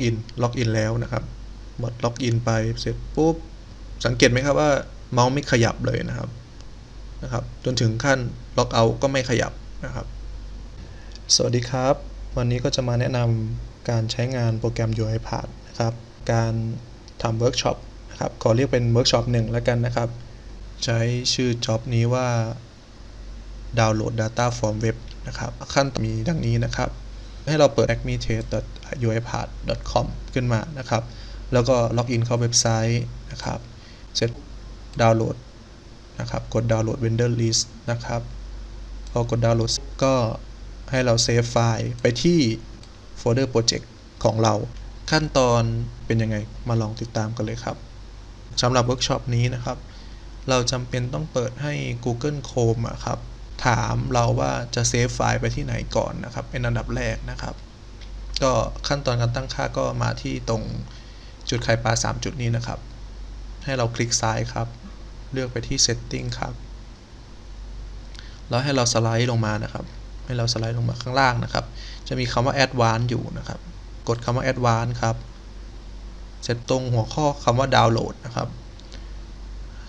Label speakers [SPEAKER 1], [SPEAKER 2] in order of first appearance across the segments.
[SPEAKER 1] อินล็อกอินแล้วนะครับบอทล็อกอินไปเสร็จปุ๊บสังเกตไหมครับว่าเมาส์ไม่ขยับเลยนะครับนะครับจนถึงขั้นล็อกเอาท์ก็ไม่ขยับนะครับ สวัสดีครับ วันนี้ก็จะมาแนะนำการใช้งานโปรแกรม UiPath นะครับ การทำเวิร์กช็อปนะครับขอเรียกเป็นเวิร์กช็อปหนึ่งแล้วกันนะครับ ใช้ชื่อจ็อบนี้ว่าดาวน์โหลด Data from Web นะครับขั้นตอนมีดังนี้นะครับ ให้เราเปิด acmetest.uipath.com ขึ้นมานะครับ แล้วก็ล็อกอินเข้าเว็บไซต์นะครับ เสร็จดาวน์โหลดนะครับ กดดาวน์โหลด vendor list นะครับ พอกดดาวน์โหลดก็ให้เราเซฟไฟล์ไปที่โฟลเดอร์โปรเจกต์ของเรา ขั้นตอนเป็นยังไงมาลองติดตามกันเลยครับสำหรับเวิร์กช็อปนี้นะครับ เราจำเป็นต้องเปิดให้ Google Chrome ครับ ถามเราว่าจะเซฟไฟล์ไปที่ไหนก่อนนะครับ เป็นอันดับแรกนะครับ ก็ขั้นตอนการตั้งค่าก็มาที่ตรงจุดไข่ปลา 3 จุดนี้นะครับ ให้เราคลิกซ้ายครับ เลือกไปที่ setting ครับ แล้วให้เราสไลด์ลงมานะครับ ให้เราสไลด์ลงมาข้างล่างนะครับ จะมีคำว่า advanced อยู่นะครับ กดคำว่า advanced ครับ เสร็จตรงหัวข้อคำว่า download นะครับ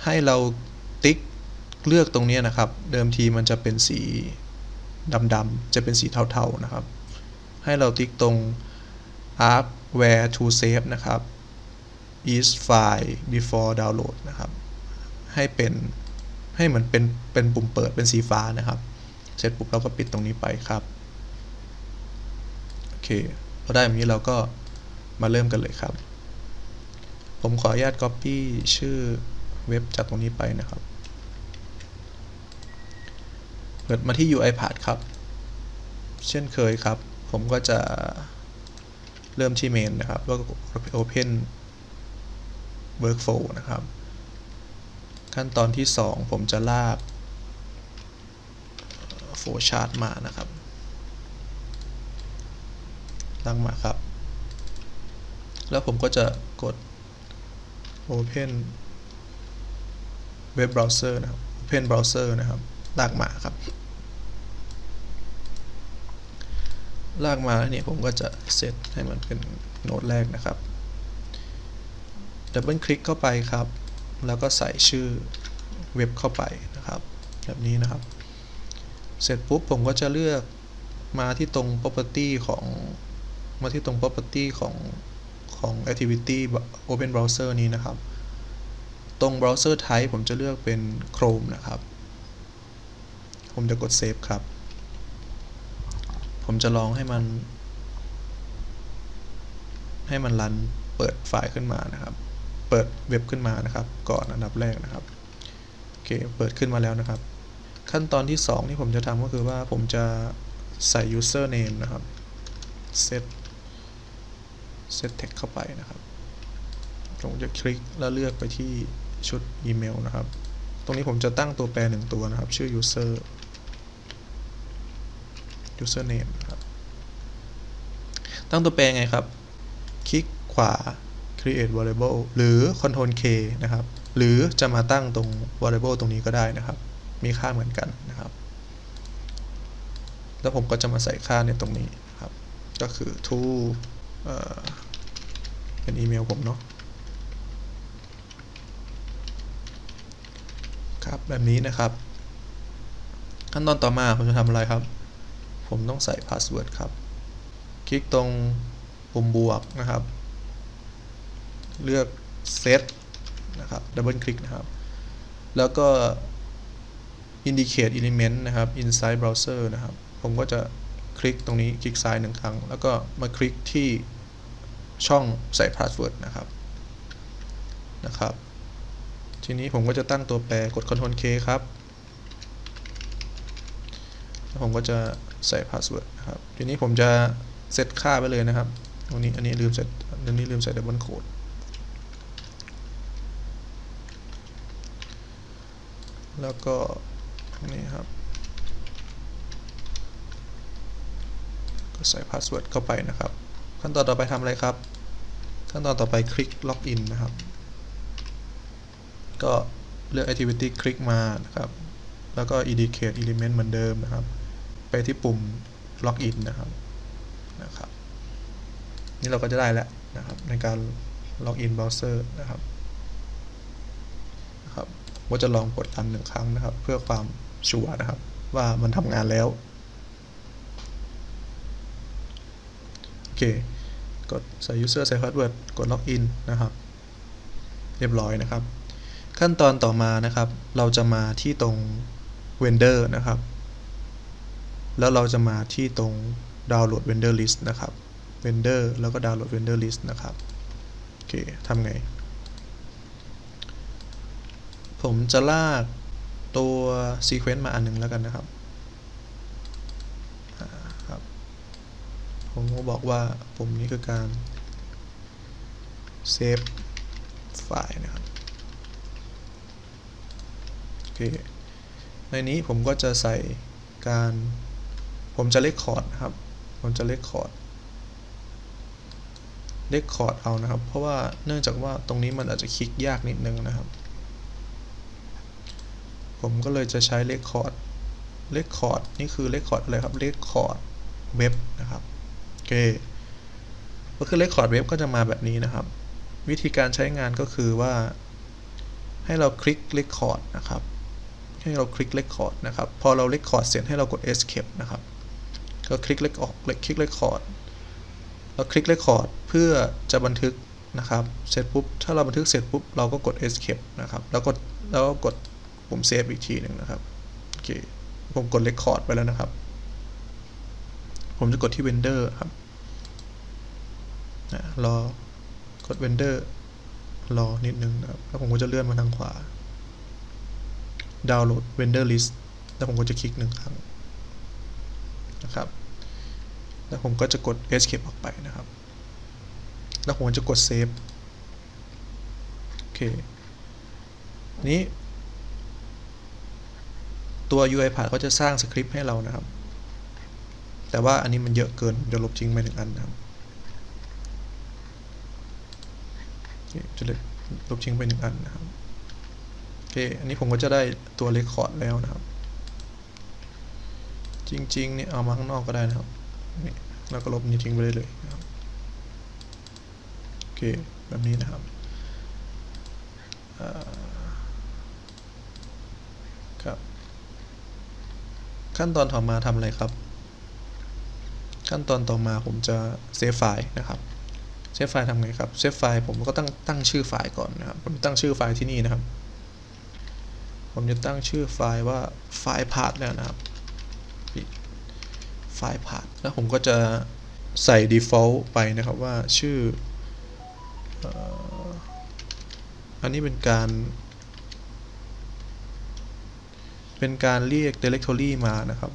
[SPEAKER 1] ให้เรา เลือกตรงนี้นะครับ เดิมทีมันจะเป็นสีดำๆจะเป็นสีเทาๆนะครับ ให้เราติ๊กตรง arc where to save นะครับ is file before download นะครับ ให้เป็นให้เหมือนเป็นเป็นปุ่มเปิดเป็นสีฟ้านะครับ เสร็จปุ๊บเราก็ปิดตรงนี้ไปครับ โอเคพอได้แบบนี้เราก็มาเริ่มกันเลยครับ ผมขออนุญาต copy ชื่อเว็บจากตรงนี้ไปนะครับ เปิ ดมาที่ UiPath ครับ เช่นเคยครับ ผมก็จะเริ่มที่เมนนะครับ แล้วก็ Open Workflow นะครับ ขั้นตอนที่ 2 ผมจะลากโฟชาร์ตมานะครับลากมาครับ แล้วผมก็จะกด Open Web Browser นะครับ Open Browser นะครับลากมาครับ ลากมาแล้วเนี่ยผมก็จะเซตให้มันเป็นโน้ตแรกนะครับดับเบิลคลิกเข้าไปครับ แล้วก็ใส่ชื่อเว็บเข้าไปนะครับ แบบนี้นะครับ เสร็จปุ๊บผมก็จะเลือกมาที่ตรง property ของมาที่ตรง property ของของ activity open browser นี้นะครับ ตรง browser type ผมจะเลือกเป็น Chrome นะครับ ผมจะกด save ครับ ผมจะลองให้มัน ให้มันรันเปิดไฟล์ขึ้นมานะครับ เปิดเว็บขึ้นมานะครับ ก่อนอันดับแรกนะครับโอเคเปิดขึ้นมาแล้วนะครับ ขั้นตอนที่ 2 ที่ผมจะทำก็คือว่าผมจะใส่ username นะครับ set set text เข้าไปนะครับผมจะคลิกแล้วเลือกไปที่ชุดอีเมลนะครับ ตรงนี้ผมจะตั้งตัวแปรหนึ่งตัวนะครับ ชื่อ user username ครับตั้งตัวแปรไงครับ คลิกขวา create variable หรือ control K นะครับ หรือจะมาตั้งตรง variable ตรงนี้ก็ได้นะครับ มีค่าเหมือนกันนะครับ แล้วผมก็จะมาใส่ค่าในตรงนี้นครับ ก็คือ to เอเป็นอีเมลผมเนาะครับแบบนี้นะครับ ขั้นตอนต่อมาผมจะทำอะไรครับ ผมต้องใส่พาสเวิร์ดครับ คลิกตรงปุ่มบวกนะครับ เลือก set นะครับดับเบิลคลิกนะครับ แล้วก็ indicate element นะครับ inside browser นะครับ ผมก็จะคลิกตรงนี้คลิกซ้ายหนึ่งครั้ง แล้วก็มาคลิกที่ช่องใส่พาสเวิร์ดนะครับนะครับ ทีนี้ผมก็จะตั้งตัวแปรกด Ctrl K ครับแล้วผมก็จะ ใส่พาสเวิร์ดนะครับ ทีนี้ผมจะเซตค่าไปเลยนะครับตรงนี้อันนี้ลืมเซตอันนี้ลืมใส่ดับเบิลโค้ดแล้วก็นี้ครับ ก็ใส่พาสเวิร์ดเข้าไปนะครับ ขั้นตอนต่อไปทำอะไรครับ ขั้นตอนต่อไปคลิกล็อกอินนะครับ ก็เลือก activity คลิกมานะครับ แล้วก็ indicate element เหมือนเดิมนะครับ ไปที่ปุ่ม login นะครับนะครับ นี่เราก็จะได้แล้วนะครับในการล็อกอินเบราวเซอร์นะครับนะครับว่าจะลองกดรันหนึ่งครั้งนะครับ เพื่อความชัวร์นะครับ ว่ามันทำงานแล้วโอเคกดใส่ user ใส่ password กดล็อกอินนะครับ เรียบร้อยนะครับ ขั้นตอนต่อมานะครับ เราจะมาที่ตรง vendor นะครับ แล้วเราจะมาที่ตรง download vendor list นะครับ vendor แล้วก็ download vendor list นะครับโอเคทำไง ผมจะลากตัว sequence มาอันหนึงแล้วกันนะครับครับ ผมก็บอกว่าผมนี่คือการ save ไฟล์นะครับโอเคในนี้ผมก็จะใส่การ ผมจะเลคคอร์ดครับ ผมจะเลคคอร์ดเลคคอร์ดเอานะครับ เพราะว่าเนื่องจากว่าตรงนี้มันอาจจะคลิกยากนิดนึงนะครับ ผมก็เลยจะใช้เลคคอร์ดเลคคอร์ดนี่คือเลคคอร์ดอะไรครับเลคคอร์ดเว็บนะครับโอเคก็คือเลคคอร์ดเว็บก็จะมาแบบนี้นะครับ วิธีการใช้งานก็คือว่า ให้เราคลิกเลคคอร์ดนะครับให้เราคลิกเลคคอร์ดนะครับ พอเราเลคคอร์ดเสร็จให้เรากด escape นะครับ ก็คลิกเลคออกคลิกเลคคอร์ดแล้วคลิกเลคคอร์ดเพื่อจะบันทึกนะครับเสร็จปุ๊บถ้าเราบันทึกเสร็จปุ๊บเราก็กด escape นะครับแล้วกดแล้วก็กดปุ่มเซฟอีกทีหนึ่งนะครับโอเคผมกดเลคคอร์ดไปแล้วนะครับ ผมจะกดที่ vendor ครับนะรอกด vendor รอนิดนึงนะครับแล้วผมก็จะเลื่อนมาทางขวา download vendor list แล้วผมก็จะคลิกหนึ่งครั้ง นะครับ แล้วผมก็จะกด escape ออกไปนะครับ แล้วผมจะกด save โอเค นี้ ตัว UiPath ก็จะสร้างสคริปต์ให้เรานะครับ แต่ว่าอันนี้มันเยอะเกินจะลบทิ้งไปหนึ่งอันนะครับจะลบทิ้งไปหนึ่งอันนะครับ โอเค อันนี้ผมก็จะได้ตัวเรคคอร์ดแล้วนะครับ จริงๆเนี่ยเอามาข้างนอกก็ได้นะครับนี่แล้วก็ลบนี้ทิ้งไปได้เลยนะครับโอเคแบบนี้นะครับครับ ขั้นตอนต่อมาทำอะไรครับ ขั้นตอนต่อมาผมจะเซฟไฟล์นะครับเซฟไฟล์ทำไงครับเซฟไฟล์ผมก็ตั้งตั้งชื่อไฟล์ก่อนนะครับผมตั้งชื่อไฟล์ที่นี่นะครับ ผมจะตั้งชื่อไฟล์ว่าไฟล์พาธแล้วนะครับ ไฟล์พาธแล้วผมก็จะใส่ default ไปนะครับว่าชื่ออันนี้เป็นการ เป็นการเรียก directory มานะครับ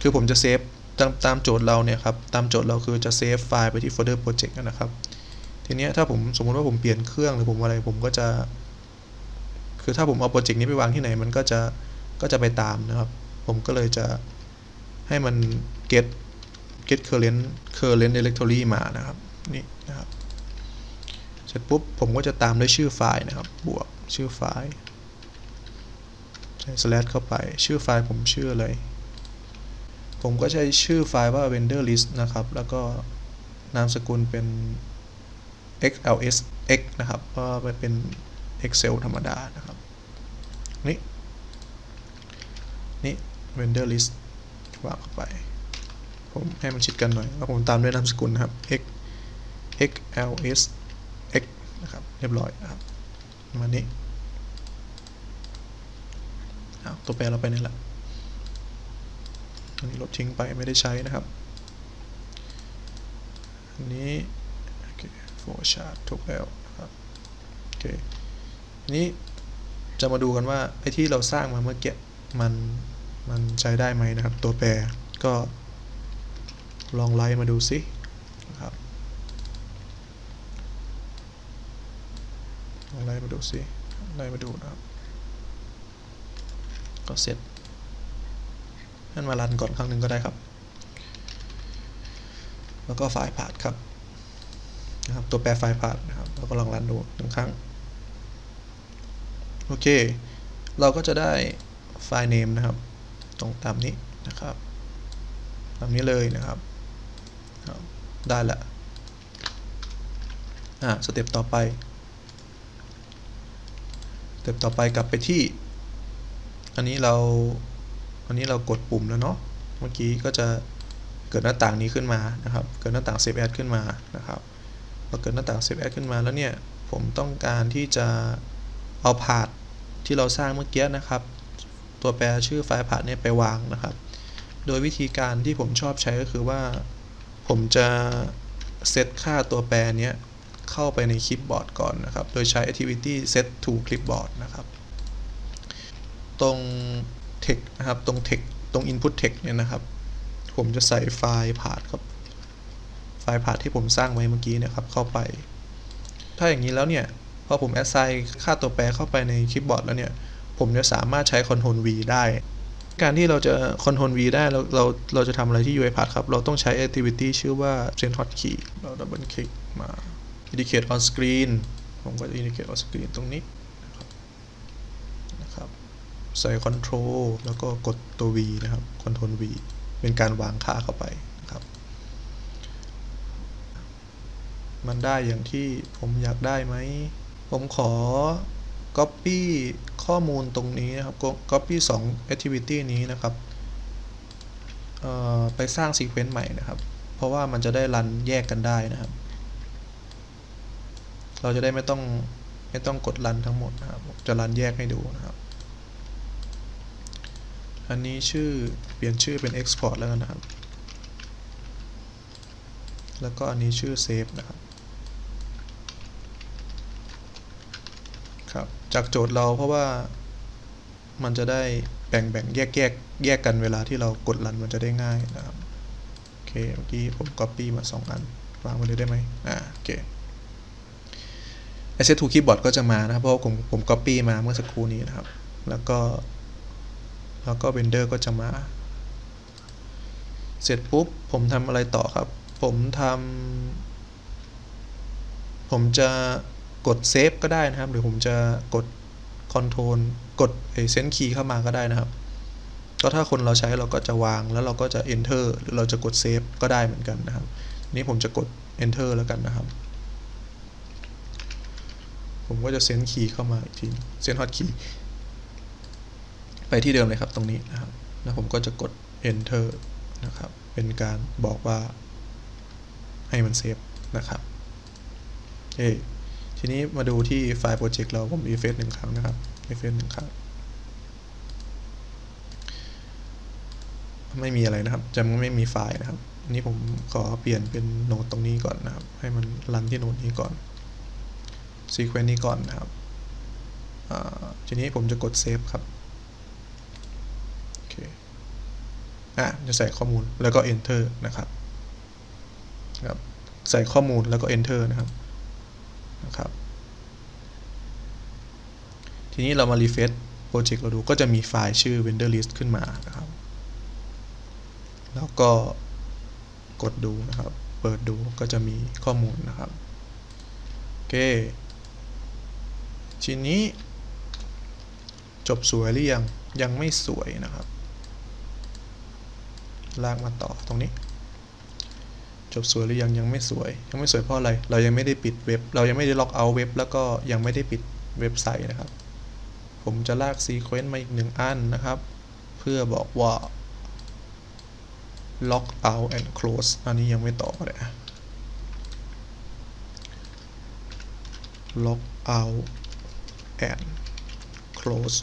[SPEAKER 1] คือผมจะเซฟตามตามโจทย์เราเนี่ยครับ ตามโจทย์เราคือจะเซฟไฟล์ไปที่โฟลเดอร์โปรเจกต์นะครับ ทีนี้ถ้าผมสมมติว่าผมเปลี่ยนเครื่องหรือผมอะไรผมก็จะ คือถ้าผมเอาโปรเจกต์นี้ไปวางที่ไหนมันก็จะก็จะไปตามนะครับ ผมก็เลยจะ ให้มัน get get current current directory มานะครับนี่นะครับเสร็จปุ๊บผมก็จะตามด้วยชื่อไฟล์นะครับ บวกชื่อไฟล์ใส่ slash เข้าไป ชื่อไฟล์ผมชื่ออะไร ผมก็ใช้ชื่อไฟล์ว่า vendor list นะครับ แล้วก็นามสกุลเป็น xlsx นะครับ ก็ไปเป็น excel ธรรมดานะครับ นี่ นี่ vendor list วางเข้าไป ผมให้มันชิดกันหน่อย แล้วผมตามด้วยนามสกุลนะครับ x xls x นะครับ เรียบร้อยครับมานี้ตัวแปรเราไปนี่แหละอันนี้ลบทิ้งไปไม่ได้ใช้นะครับ อันนี้โอเคโฟชาร์ตถูกแล้วครับโอเคนี้จะมาดูกันว่าไอ้ที่เราสร้างมาเมื่อกี้มัน มันใช้ได้ไหมนะครับ ตัวแปรก็ลองไล่มาดูซินะครับลองไล่มาดูซิไล่มาดูนะครับ ก็เสร็จนั่นมารันก่อนครั้งหนึ่งก็ได้ครับ แล้วก็ไฟล์พาดครับนะครับ ตัวแปรไฟล์พาดนะครับแล้วก็ลองรันดูหนึ่งครั้งโอเค เราก็จะได้ไฟล์ name นะครับ ตรงตามนี้นะครับตามนี้เลยนะครับได้ละอ่าสเต็ปต่อไปสเต็ปต่อไปกลับไปที่ อันนี้เราอันนี้เรากดปุ่มแล้วเนาะเมื่อกี้ก็จะเกิดหน้าต่างนี้ขึ้นมานะครับ เกิดหน้าต่าง Save As ขึ้นมานะครับพอเกิดหน้าต่าง Save As ขึ้นมาแล้วเนี่ยผมต้องการที่จะเอาพาธที่เราสร้างเมื่อกี้นะครับ ตัวแปรชื่อไฟล์พาธเนี่ยไปวางนะครับ โดยวิธีการที่ผมชอบใช้ก็คือว่า ผมจะเซตค่าตัวแปรเนี้ยเข้าไปในคลิปบอร์ดก่อนนะครับ โดยใช้ activity set to clipboard นะครับ ตรง text นะครับ ตรง text ตรง input text เนี่ยนะครับ ผมจะใส่ไฟล์พาธครับ ไฟล์พาธที่ผมสร้างไว้เมื่อกี้นะครับ เข้าไป ถ้าอย่างนี้แล้วเนี่ย พอผม assign ค่าตัวแปรเข้าไปในคลิปบอร์ดแล้วเนี่ย ผมจะสามารถใช้ Ctrl V ได้ การที่เราจะ Ctrl V ได้เราเราเราจะทำอะไรที่ UiPath ครับ เราต้องใช้ activity ชื่อว่า Send Hotkey เราดับเบิลคลิกมา Indicate on screen ผมก็จะ Indicate on screen ตรงนี้นะครับนะครับใส่ Control แล้วก็กดตัว V นะครับ Ctrl V เป็นการวางค่าเข้าไปนะครับ มันได้อย่างที่ผมอยากได้ไหม ผมขอ Copy ข้อมูลตรงนี้นะครับ Copy 2 Activity นี้นะครับไปสร้าง Sequence ใหม่นะครับ เพราะว่ามันจะได้รันแยกกันได้นะครับ เราจะได้ไม่ต้องไม่ต้องกดรันทั้งหมดนะครับ จะรันแยกให้ดูนะครับ อันนี้ชื่อเปลี่ยนชื่อเป็น Export แล้วกันนะครับ แล้วก็อันนี้ชื่อ Save นะครับ ครับ จากโจทย์เราเพราะว่ามันจะได้แบ่งแบ่งแยกแยกแยกกันเวลาที่เรากดรันมันจะได้ง่ายนะครับโอเคเมื่อกี้ผม copy มา 2 อันวางไว้เลยได้ไหมอ่าโอเค Asset to Keyboard ก็จะมานะครับ เพราะว่าผมผม copy มาเมื่อสักครู่นี้นะครับ แล้วก็ แล้วก็ Blender ก็จะมา เสร็จปุ๊บ ผมทำอะไรต่อครับ ผมทำผมจะ กดเซฟก็ได้นะครับ หรือผมจะกดคอนโทรลกดเซนคีย์เข้ามาก็ได้นะครับ ก็ถ้าคนเราใช้เราก็จะวางแล้วเราก็จะ enter หรือเราจะกดเซฟก็ได้เหมือนกันนะครับ นี้ผมจะกด enter แล้วกันนะครับ ผมก็จะเซนคีย์เข้ามาอีกทีเซนฮอตคีย์ไปที่เดิมเลยครับตรงนี้นะครับ แล้วผมก็จะกด enter นะครับ เป็นการบอกว่าให้มันเซฟนะครับ เอ ทีนี้มาดูที่ไฟล์โปรเจกต์เราผมรีเฟซหนึ่งครั้งนะครับรีเฟซหนึ่งครั้ง ไม่มีอะไรนะครับ จะไม่มีไฟล์นะครับอันนี้ผมขอเปลี่ยนเป็นโน้ตตรงนี้ก่อนนะครับ ให้มันรันที่โน้ตนี้ก่อนซีเควนต์นี้ก่อนนะครับทีนี้ผมจะกดเซฟครับโอเคอะจะใส่ข้อมูลแล้วก็ enter นะครับครับใส่ข้อมูลแล้วก็ enter นะครับ นะครับ ทีนี้เรามา refresh โปรเจกต์เราดูก็จะมีไฟล์ชื่อ vendor list ขึ้นมานะครับ แล้วก็กดดูนะครับ เปิดดูก็จะมีข้อมูลนะครับ โอเค ทีนี้ จบสวยหรือยัง ยังไม่สวยนะครับ ลากมาต่อตรงนี้ จบสวยหรือยังยังไม่สวย ยังไม่สวยเพราะอะไร เรายังไม่ได้ปิดเว็บ เรายังไม่ได้ล็อกเอาท์เว็บ แล้วก็ยังไม่ได้ปิดเว็บไซต์นะครับ ผมจะลากซีเควนต์มาอีกหนึ่งอันนะครับ เพื่อบอกว่า lock out and close อันนี้ยังไม่ต่อเลย lock out and close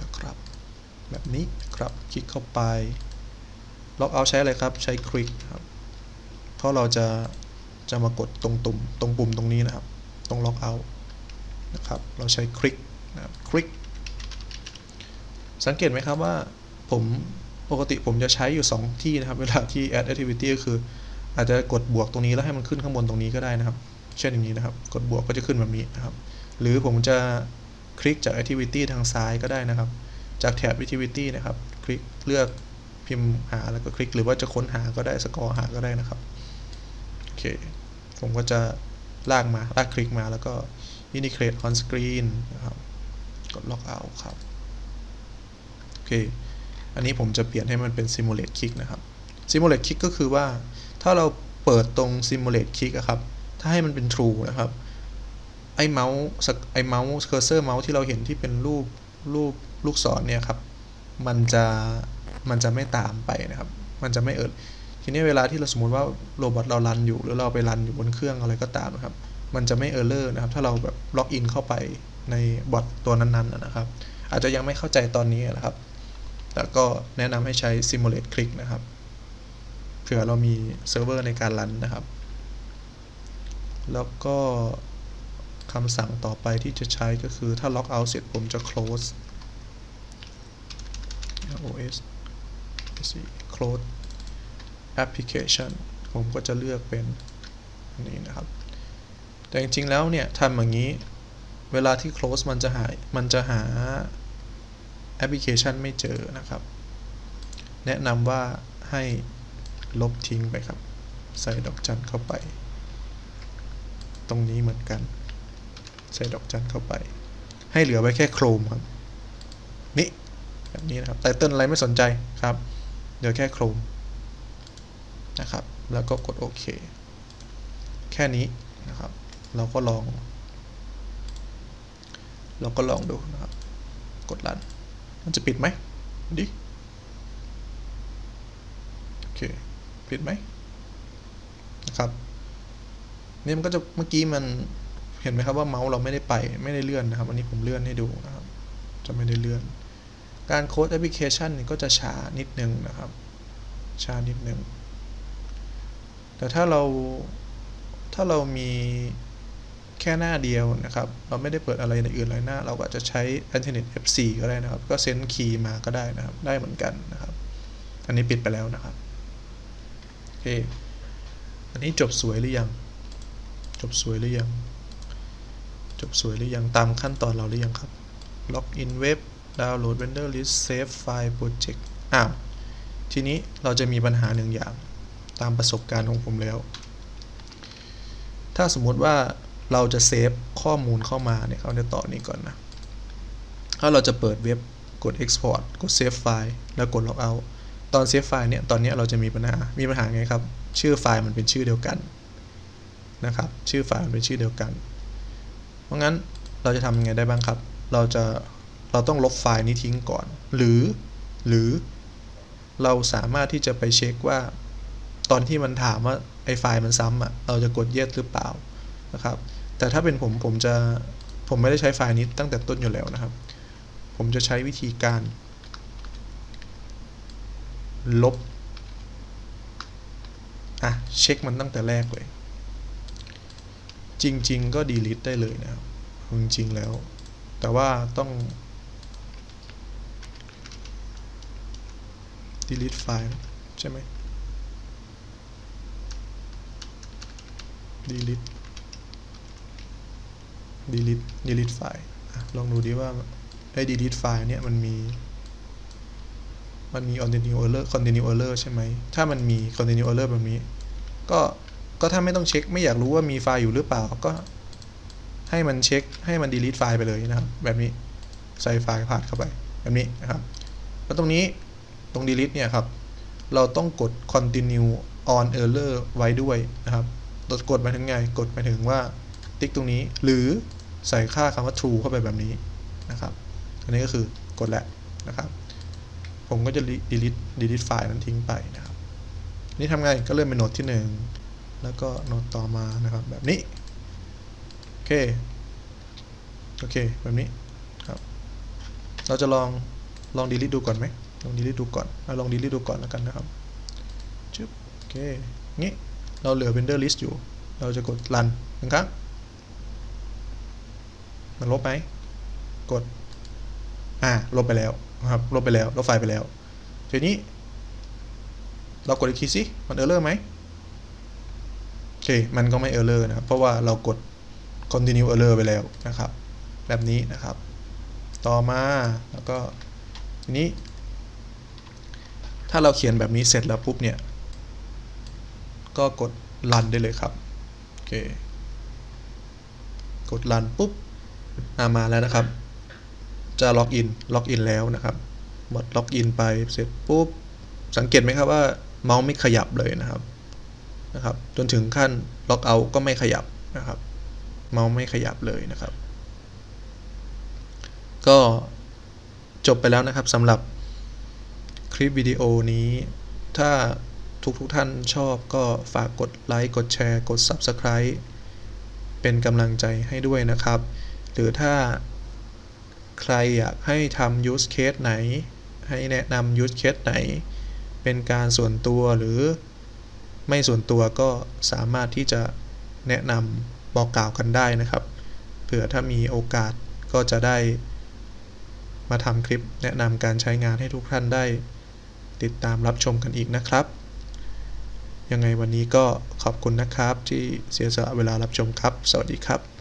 [SPEAKER 1] นะครับ แบบนี้ครับ คลิกเข้าไปล็อกเอาท์ใช้อะไรครับ ใช้คลิกครับ เพราะเราจะจะมากดตรงตุ่มตรงปุ่มตรงนี้นะครับ ตรงล็อกเอาท์นะครับ เราใช้คลิกนะครับคลิก สังเกตไหมครับว่าผมปกติผมจะใช้อยู่ 2 ที่นะครับ เวลาที่ add activity ก็คืออาจจะกดบวกตรงนี้แล้วให้มันขึ้นข้างบนตรงนี้ก็ได้นะครับ เช่นอย่างนี้นะครับ กดบวกก็จะขึ้นแบบนี้นะครับ หรือผมจะคลิกจาก activity ทางซ้ายก็ได้นะครับ จากแถบ activity นะครับ คลิกเลือกพิมพ์หาแล้วก็คลิกหรือว่าจะค้นหาก็ได้สกอร์หาก็ได้นะครับ เคผมก็จะลากมา ลากคลิกมาแล้วก็ indicate on screen นะครับ กด log out ครับ โอเค อันนี้ผมจะเปลี่ยนให้มันเป็น simulate click นะครับ simulate click ก็คือว่า ถ้าเราเปิดตรง simulate click อะครับ ถ้าให้มันเป็น true นะครับ ไอเมาส์ไอเมาส์เคอร์เซอร์เมาส์ที่เราเห็นที่เป็นรูปรูปลูกศรเนี่ยครับ มันจะ มันจะไม่ตามไปนะครับ มันจะไม่เอิด ทีนี้เวลาที่เราสมมติว่าโรบอทเรารันอยู่ หรือเราไปรันอยู่บนเครื่องอะไรก็ตามนะครับ มันจะไม่เออร์เลอร์นะครับ ถ้าเราแบบล็อกอินเข้าไปในบอทตัวนั้นๆนะครับ อาจจะยังไม่เข้าใจตอนนี้นะครับ แต่ก็แนะนำให้ใช้ simulate click นะครับ เผื่อเรามีเซิร์ฟเวอร์ในการรันนะครับ แล้วก็คำสั่งต่อไปที่จะใช้ก็คือถ้าล็อกเอาเสร็จผมจะ close os close application ผมก็จะเลือกเป็นนี้นะครับ แต่จริงๆแล้วเนี่ยทำอย่างนี้ เวลาที่ close มันจะหา มันจะหาแอปพลิเคชันไม่เจอนะครับ แนะนำว่าให้ลบทิ้งไปครับ ใส่ดอกจันเข้าไป ตรงนี้เหมือนกัน ใส่ดอกจันเข้าไป ให้เหลือไว้แค่โครมครับ นี่ แบบนี้นะครับไตเติ้ลอะไรไม่สนใจครับ เหลือแค่โครม นะครับ แล้วก็กดโอเค แค่นี้นะครับ เราก็ลอง เราก็ลองดูนะครับ กดรัน มันจะปิดไหมดิโอเค ปิดไหมนะครับเนี่ยมันก็จะเมื่อกี้มันเห็นไหมครับว่าเมาส์เราไม่ได้ไปไม่ได้เลื่อนนะครับอันนี้ผมเลื่อนให้ดูนะครับ จะไม่ได้เลื่อน การโค้ดแอปพลิเคชันก็จะช้านิดนึงนะครับช้านิดนึง แต่ถ้าเราถ้าเรามีแค่หน้าเดียวนะครับ เราไม่ได้เปิดอะไรในอื่นหลายหน้า เราก็จะใช้ Internet F4 ก็ได้นะครับ ก็เซนคีย์มาก็ได้นะครับ ได้เหมือนกันนะครับ อันนี้ปิดไปแล้วนะครับโอเคอันนี้จบสวยหรือยัง จบสวยหรือยัง จบสวยหรือยังตามขั้นตอนเราหรือยังครับ ล็อกอินเว็บดาวน์โหลด vendor list save file project อ้าวทีนี้เราจะมีปัญหาหนึ่งอย่าง ตามประสบการณ์ของผมแล้ว ถ้าสมมติว่าเราจะเซฟข้อมูลเข้ามาเนี่ยเขาจะต่อนี้ก่อนนะ ถ้าเราจะเปิดเว็บกด export กด save file แล้วกด log out ตอน save file เนี่ย ตอนนี้เราจะมีปัญหา มีปัญหาไงครับ ชื่อไฟล์มันเป็นชื่อเดียวกันนะครับ ชื่อไฟล์มันเป็นชื่อเดียวกัน เพราะงั้นเราจะทำยังไงได้บ้างครับ เราจะเราต้องลบไฟล์นี้ทิ้งก่อน หรือ หรือเราสามารถที่จะไปเช็คว่า ตอนที่มันถามว่าไอ้ไฟล์มันซ้ำอะเราจะกด yes หรือเปล่านะครับ แต่ถ้าเป็นผมผมจะผมไม่ได้ใช้ไฟล์นี้ตั้งแต่ต้นอยู่แล้วนะครับ ผมจะใช้วิธีการ ลบอะเช็คมันตั้งแต่แรกเลย จริง ๆ ก็ delete ได้เลยนะครับจริงๆแล้ว แต่ว่าต้อง delete ไฟล์ใช่ไหม delete delete delete ไฟล์อะลองดูดิว่าไอ้ delete ไฟล์เนี่ยมันมี มันมี continue error continue error ใช่ไหม ถ้ามันมี continue error แบบนี้ ก็ก็ถ้าไม่ต้องเช็คไม่อยากรู้ว่ามีไฟล์อยู่หรือเปล่าก็ ให้มันเช็คให้มัน delete ไฟล์ไปเลยนะครับ แบบนี้ใส่ไฟล์ผ่านเข้าไป แบบนี้นะครับ แล้วตรงนี้ตรง delete เนี่ยครับ เราต้องกด continue on error ไว้ด้วยนะครับ กดหมายถึงไง กดหมายถึงว่าติ๊กตรงนี้ หรือใส่ค่าคำว่า true เข้าไปแบบนี้นะครับ อันนี้ก็คือกดแล้วนะครับ ผมก็จะ delete delete ไฟล์นั้นทิ้งไปนะครับ นี่ทำไงก็เริ่มเป็นโน้ตที่ 1 แล้วก็โน้ตต่อมานะครับ แบบนี้ โอเค โอเค แบบนี้ครับ เราจะลองลอง delete ดูก่อนไหมลอง delete ดูก่อนเอาลอง delete ดูก่อนแล้วกันนะครับ ชึบ โอเคงี้ เราเหลือ vendor list อยู่ เราจะกด run หนึ่งครั้งมันลบไหมกด อ่า ลบไปแล้วนะครับ ลบไปแล้ว ลบไฟล์ไปแล้ว ทีนี้ เรากดอีกทีสิ มันเออร์เลอร์ไหมโอเค มันก็ไม่เออร์เลอร์นะครับ เพราะว่าเรากด continue error ไปแล้วนะครับ แบบนี้นะครับ ต่อมา แล้วก็ ทีนี้ ถ้าเราเขียนแบบนี้เสร็จแล้วปุ๊บเนี่ย ก็กด run ได้เลยครับโอเคกด run ปุ๊บอามาแล้วนะครับ จะล็อกอินล็อกอินแล้วนะครับหมดล็อกอินไปเสร็จปุ๊บสังเกตไหมครับว่าเมาส์ไม่ขยับเลยนะครับนะครับจนถึงขั้นล็อกเอาก็ไม่ขยับนะครับ เมาส์ไม่ขยับเลยนะครับ ก็จบไปแล้วนะครับสำหรับคลิปวิดีโอนี้ถ้า ทุกทุกท่านชอบก็ฝากกดไลค์กดแชร์ กด Subscribe เป็นกำลังใจให้ด้วยนะครับ หรือถ้าใครอยากให้ทำ use case ไหน ให้แนะนำ use case ไหน เป็นการส่วนตัวหรือไม่ส่วนตัวก็สามารถที่จะแนะนำบอกกล่าวกันได้นะครับ เผื่อถ้ามีโอกาสก็จะได้ มาทำคลิปแนะนำการใช้งานให้ทุกท่านได้ ติดตามรับชมกันอีกนะครับ ยังไงวันนี้ก็ขอบคุณนะครับที่เสียสละเวลารับชมครับ สวัสดีครับ